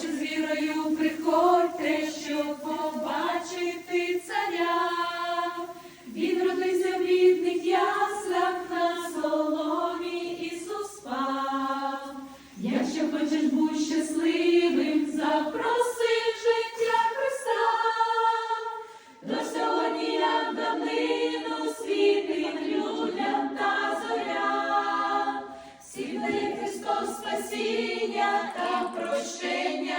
Тож з вірою приходьте, щоб побачити царя. Він родився в рідних яслах на соломі Ісус спав. Якщо хочеш бути щасливим. Христос спасіння та прощення.